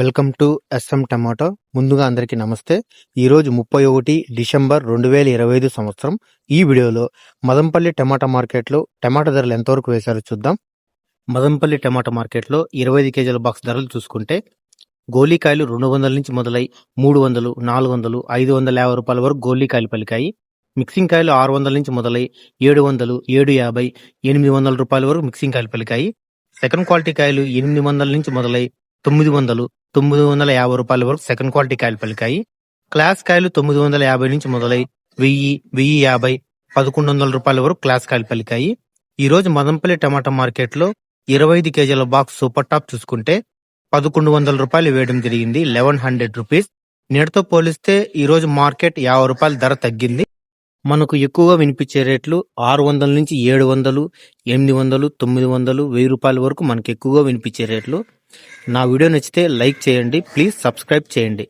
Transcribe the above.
Welcome to S M tomato. ముందుగా అందరికీ నమస్తే. ఈరోజు ముప్పై ఒకటి డిసెంబర్ రెండు వేల ఇరవై ఐదు సంవత్సరం. ఈ వీడియోలో మదంపల్లి టమాటా మార్కెట్లో టమాటా ధరలు ఎంతవరకు వేశారో చూద్దాం. మదంపల్లి టమాటా మార్కెట్లో ఇరవై ఐదు కేజీల బాక్స్ ధరలు చూసుకుంటే గోలీకాయలు రెండు వందల నుంచి మొదలై మూడు వందలు నాలుగు వందలు ఐదు వందల యాభై రూపాయల వరకు గోలీకాయలు పలికాయి. మిక్సింగ్ కాయలు ఆరు వందల నుంచి మొదలై ఏడు వందలు ఏడు యాభై ఎనిమిది వందల రూపాయల వరకు మిక్సింగ్ కాయలు పలికాయి. సెకండ్ క్వాలిటీ కాయలు ఎనిమిది వందల నుంచి మొదలై తొమ్మిది వందలు తొమ్మిది వందల యాభై రూపాయల వరకు సెకండ్ క్వాలిటీ కాయలు పలికాయి. క్లాస్ కాయలు తొమ్మిది వందల యాభై నుంచి మొదలై వెయ్యి వెయ్యి యాభై పదకొండు వందల రూపాయల వరకు క్లాస్ కాయలు పలికాయి. ఈ రోజు మదంపల్లి టమాటా మార్కెట్లో ఇరవై ఐదు కేజీల బాక్స్ సూపర్ టాప్ చూసుకుంటే పదకొండు వందల రూపాయలు వేయడం జరిగింది లెవెన్ హండ్రెడ్ రూపీస్ నేటితో పోలిస్తే ఈ రోజు మార్కెట్ యాభై రూపాయల ధర తగ్గింది. మనకు ఎక్కువగా వినిపించే రేట్లు ఆరు వందల నుంచి ఏడు వందలు ఎనిమిది వందలు తొమ్మిది వందలు వెయ్యి రూపాయల వరకు మనకు ఎక్కువగా వినిపించే రేట్లు. నా వీడియో నచ్చితే లైక్ చేయండి ప్లీజ్ సబ్స్క్రైబ్ చేయండి.